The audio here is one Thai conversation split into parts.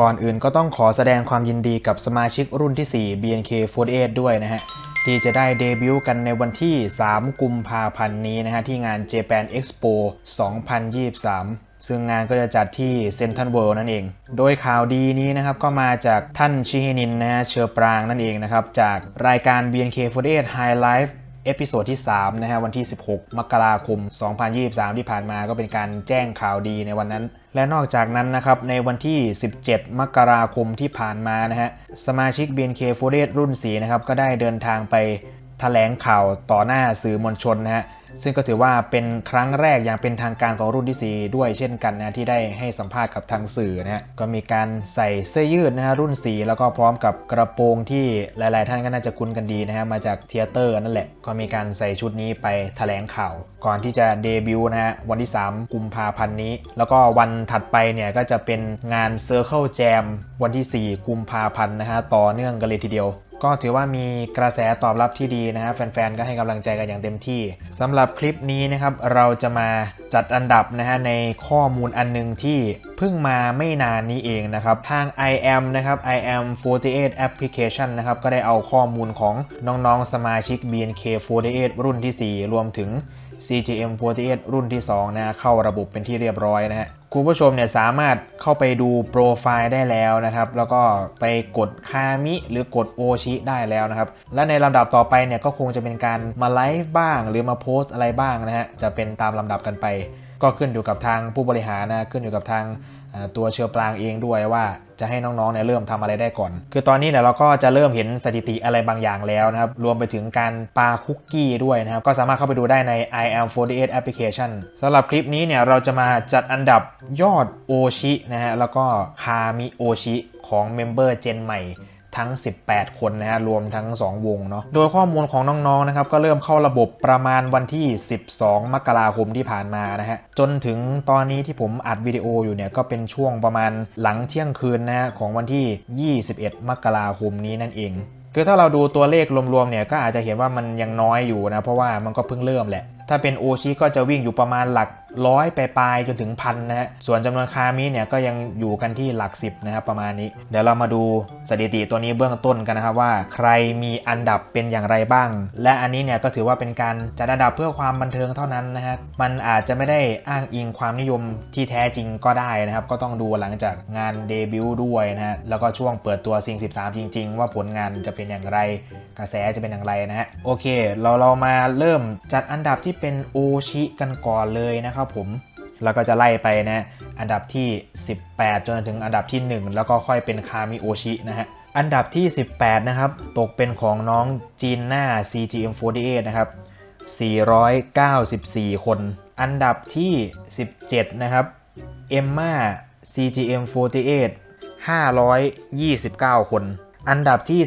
ก่อนอื่นก็ต้องขอแสดงความยินดีกับสมาชิกรุ่นที่ 4 BNK48 ด้วยนะฮะ ที่จะได้เดบิวต์กันในวันที่ 3 กุมภาพันธ์นี้นะฮะ ที่งาน Japan Expo 2023ซึ่งงานก็จะจัดที่เซนทรัลเวิลด์นั่นเอง โดยข่าวดีนี้นะครับก็มาจากท่านชิเฮนินนะฮะเชอปรางนั่นเองนะครับ จากรายการ BNK48 High Life เอพิโซดที่3นะฮะวันที่ 16 มกราคม 2023 ที่ผ่านมาก็เป็นการแจ้งข่าวดีในวันนั้น และนอกจากนั้นนะครับ ในวันที่ 17 มกราคมที่ผ่านมานะฮะสมาชิก BNK48 รุ่น 4 นะครับ ก็ได้เดินทางไปแถลงข่าวต่อหน้าสื่อมวลชนนะฮะ ซึ่งก็ถือว่าเป็นครั้งแรกอย่างเป็นทางการของรุ่นที่ 4 ด้วยเช่นกันนะที่ได้ให้สัมภาษณ์กับทางสื่อนะฮะก็มีการใส่เสื้อยืดนะฮะรุ่น 4 แล้วก็พร้อมกับกระโปรงที่หลาย ๆ ท่านก็น่าจะคุ้นกันดีนะฮะมาจากเทเตอร์นั่นแหละก็มีการใส่ชุดนี้ไปแถลงข่าว ก่อนที่จะเดบิวต์นะฮะวันที่ 3 กุมภาพันธ์นี้ แล้วก็วันถัดไปเนี่ยก็จะเป็นงาน Circle Jam วันที่ 4 กุมภาพันธ์นะฮะต่อเนื่องกันเลยทีเดียว ก็ถือว่ามีกระแสตอบรับที่ดีนะฮะแฟนๆ ก็ให้กำลังใจกันอย่างเต็มที่สำหรับคลิปนี้นะครับเราจะมาจัดอันดับนะฮะในข้อมูลอันหนึงที่เพิ่งมาไม่นานนี้เองนะครับทาง i am นะครับ i am 48 application นะครับก็ได้เอาข้อมูลของน้องๆ สมาชิก BNK48 รุ่นที่ 4 รวมถึง CGM48 รุ่นที่ 2 นะเข้าระบบเป็นที่เรียบร้อยนะฮะ คุณผู้ชมเนี่ยสามารถเข้าไปดูโปรไฟล์ได้แล้วนะครับ แล้วก็ไปกดคามิหรือกดโอชิได้แล้วนะครับ และในลำดับต่อไปเนี่ยก็คงจะเป็นการมาไลฟ์บ้าง หรือมาโพสต์อะไรบ้างนะฮะ จะเป็นตามลำดับกันไป ก็ขึ้นอยู่กับทางผู้บริหารนะ ขึ้นอยู่กับทาง ตัวเชือปรางเองด้วยว่าจะให้น้องๆเนี่ยเริ่มทำอะไรได้ก่อน คือตอนนี้เนี่ยเราก็จะเริ่มเห็นสถิติอะไรบางอย่างแล้วนะครับ รวมไปถึงการปาคุกกี้ด้วยนะครับ ก็สามารถเข้าไปดูได้ใน i am 48 application สำหรับคลิปนี้เนี่ยเราจะมาจัดอันดับยอดโอชินะฮะ แล้วก็คามิโอชิของเมมเบอร์เจนใหม่ ทั้ง 18 คนนะฮะรวมทั้ง 2 วงเนาะโดยข้อมูลของน้องๆนะครับก็เริ่มเข้าระบบประมาณวันที่ 12 มกราคมที่ผ่านมานะฮะจนถึงตอนนี้ที่ผมอัดวิดีโออยู่เนี่ยก็เป็นช่วงประมาณหลังเที่ยงคืนนะฮะของวันที่ 21 มกราคมนี้นั่นเองคือถ้าเราดูตัวเลขรวมๆเนี่ยก็อาจจะเห็นว่ามันยังน้อยอยู่นะเพราะว่ามันก็เพิ่งเริ่มแหละ ถ้าเป็นโอชิก็จะวิ่งอยู่ประมาณหลักร้อยไปลายจนถึงพันนะฮะ ส่วนจำนวนคามิเนี่ยก็ยังอยู่กันที่หลักสิบนะครับประมาณนี้ เดี๋ยวเรามาดูสถิติตัวนี้เบื้องต้นกันนะครับว่า ใครมีอันดับเป็นอย่างไรบ้าง และอันนี้เนี่ยก็ถือว่าเป็นการจัดอันดับเพื่อความบันเทิงเท่านั้นนะฮะ มันอาจจะไม่ได้อ้างอิงความนิยมที่แท้จริงก็ได้นะครับ ก็ต้องดูหลังจากงานเดบิวต์ด้วยนะฮะ แล้วก็ช่วงเปิดตัวซิง13 จริง ๆ ว่าผลงานจะเป็นอย่างไร กระแสจะเป็นอย่างไรนะฮะ โอเค เราเรามาเริ่มจัดอันดับที่เป็นโอชิกันก่อนเลยนะครับผม แล้วก็จะไล่ไปนะอันดับที่ 18 จนถึงอันดับที่ 1 แล้วก็ค่อยเป็นคามิโอชินะฮะอันดับที่ 18 นะครับ ตกเป็นของน้องจีนหน้า CGM48 นะครับ 494 คน อันดับที่ 17 นะครับ เอมมา CGM48 529 คน อันดับที่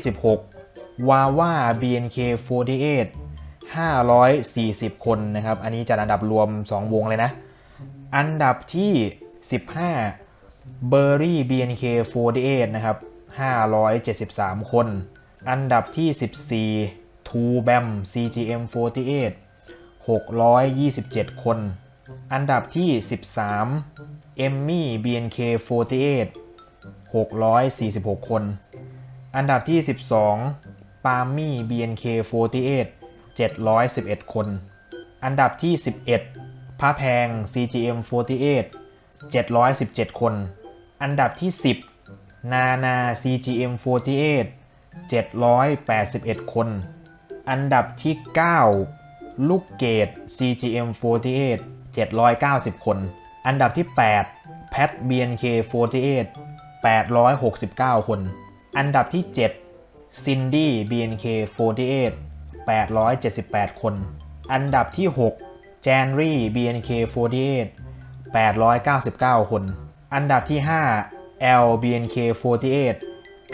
16 วาว่า BNK48 540 คนนะครับ อันนี้จัดอันดับรวม 2 วงเลยนะ อันดับที่ 15 b u r r y BNK48 นะครับ 573 คน อันดับที่ 14 t o b a m CGM48 627 คน อันดับที่ 13 Emmy BNK48 646 คน อันดับที่ 12 p a m m y BNK48 711 คน อันดับที่ 11 พระแพง CGM48 717 คน อันดับที่ 10 นานา CGM48 781 คน อันดับที่ 9 ลูกเกด CGM48 790 คน อันดับที่ 8 แพท BNK48 869 คน อันดับที่ 7 ซินดี้ BNK48 878 คน อันดับที่6แจนรี่ BNK48 899 คน อันดับที่ 5 L BNK48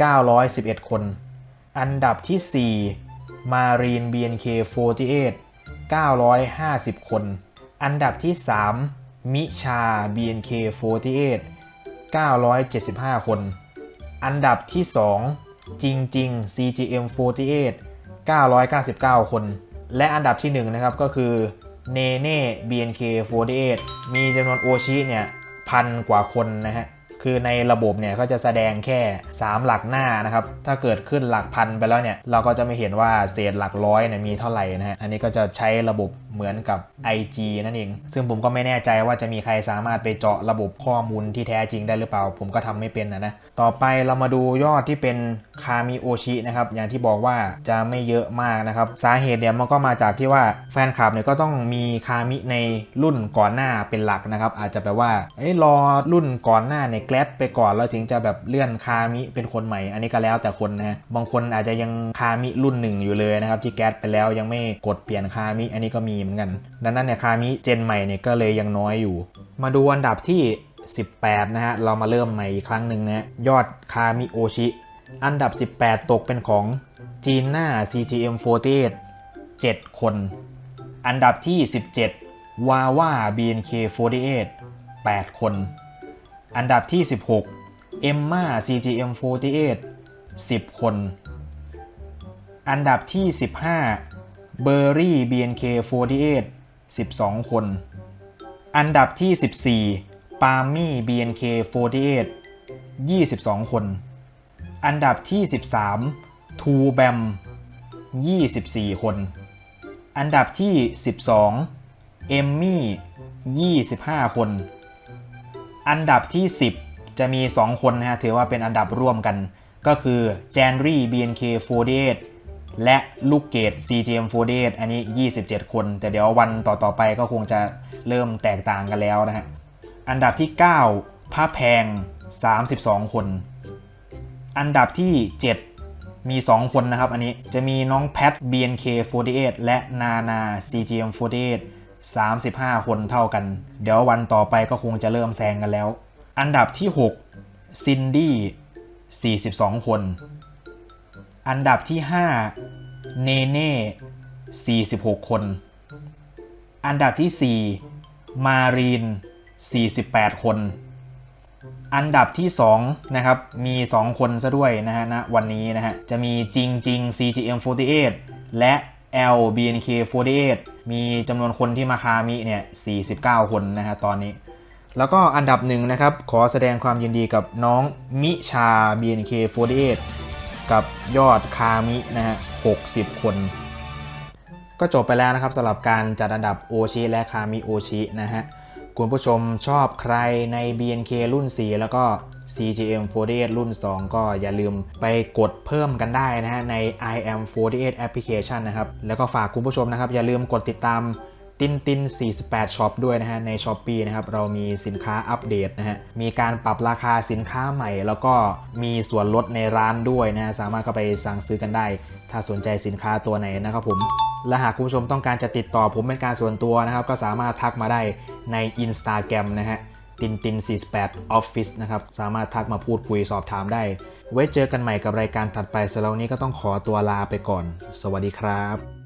911 คน อันดับที่4มารีน BNK48 950 คน อันดับที่ 3 มิชา BNK48 975 คน อันดับที่ 2 จริงจริง CGM48 999 คน และอันดับที่1นะครับก็คือเนเน่ BNK48 มีจำนวนโอชิเนี่ยพันกว่าคนนะฮะ คือในระบบเนี่ยก็จะแสดงแค่ 3 หลักหน้านะครับ ถ้าเกิดขึ้นหลักพันไปแล้วเนี่ย เราก็จะไม่เห็นว่าเศษหลักร้อยเนี่ยมีเท่าไหร่นะฮะ อันนี้ก็จะใช้ระบบเหมือนกับ IG นั่นเอง ซึ่งผมก็ไม่แน่ใจว่าจะมีใครสามารถไปเจาะระบบข้อมูลที่แท้จริงได้หรือเปล่า ผมก็ทำไม่เป็นนะนะ ต่อไปเรามาดูยอดที่เป็นคามิโอชินะครับ อย่างที่บอกว่าจะไม่เยอะมากนะครับ สาเหตุเนี่ยมันก็มาจากที่ว่าแฟนคลับเนี่ยก็ต้องมีคามิในรุ่นก่อนหน้าเป็นหลักนะครับ อาจจะแปลว่า เอ้รอรุ่นก่อนหน้าเนี่ยแกลดไปก่อนแล้วถึงจะแบบเลื่อนคามิเป็นคนใหม่ อันนี้ก็แล้วแต่คนนะฮะบางคนอาจจะยังคามิรุ่นหนึ่งอยู่เลยนะครับที่แกลดไปแล้วยังไม่กดเปลี่ยนคามิอันนี้ก็มีเหมือนกัน ดังนั้นเนี่ยคามิเจนใหม่เนี่ยก็เลยยังน้อยอยู่ มาดูอันดับที่ 18 นะฮะเรามาเริ่มใหม่อีกครั้งหนึ่งนะฮะยอดคามิโอชิอันดับ 18 ตกเป็นของจีน่า CGM48 7 คน อันดับที่ 17 วาว่า BNK48 8 คน อันดับที่ 16เอมมา CGM48 10 คน อันดับที่ 15เบอร์รี่ BNK48 12 คน อันดับที่ 14ปามี่ BNK48 22 คน อันดับที่ 13ทูแบม24 คน อันดับที่ 12 เอมมี่ 25 คน อันดับที่ 10 จะมี 2 คนนะฮะถือว่าเป็นอันดับร่วมกัน ก็คือแจนรี่ BNK48 และลูกเกด CGM48 อันนี้ 27 คน แต่เดี๋ยววันต่อๆไปก็คงจะเริ่มแตกต่างกันแล้วนะฮะ อันดับที่9พระแพง 32 คน อันดับที่ 7 มี 2 คนนะครับ อันนี้จะมีน้องแพท BNK48 และนานา CGM48 35 คนเท่ากัน เดี๋ยววันต่อไปก็คงจะเริ่มแซงกันแล้ว อันดับที่ 6 ซินดี้ 42 คน อันดับที่ 5 เนเน่ 46 คน อันดับที่ 4 มารีน 48 คน อันดับที่ 2 นะครับ มี 2 คนซะด้วยนะฮะณวันนี้นะฮะ จะมีจริงจริง CGM48 และ L BNK48 มีจำนวนคนที่มาคามิเนี่ย49 คนนะฮะตอนนี้ แล้วก็อันดับหนึ่งนะครับ ขอแสดงความยินดีกับน้องมิชา BNK48 กับยอดคามินะฮะ60 คน ก็จบไปแล้วนะครับสำหรับการจัดอันดับโอชิและคามิโอชินะฮะคุณผู้ชมชอบใครใน BNK รุ่น 4 แล้วก็ CGM48 รุ่น 2 ก็อย่าลืมไปกดเพิ่มกันได้นะฮะใน IM48 application นะครับ แล้วก็ฝากคุณผู้ชมนะครับ อย่าลืมกดติดตามตินติน 48ช็อปด้วยนะฮะใน s h อ p e e นะครับ เรามีสินค้าอัปเดตนะฮะ มีการปรับราคาสินค้าใหม่ แล้วก็มีส่วนลดในร้านด้วยนะฮะสามารถเข้าไปสั่งซื้อกันได้ ถ้าสนใจสินค้าตัวไหนนะครับผม และหากคุณผู้ชมต้องการจะติดต่อผมเป็นการส่วนตัวนะครับ ก็สามารถทักมาได้ใน Instagram นะฮะ ติมติม48 Office นะครับ สามารถทักมาพูดคุยสอบถามได้ ไว้เจอกันใหม่กับรายการถัดไปสำหรับวันนี้ก็ต้องขอตัวลาไปก่อน สวัสดีครับ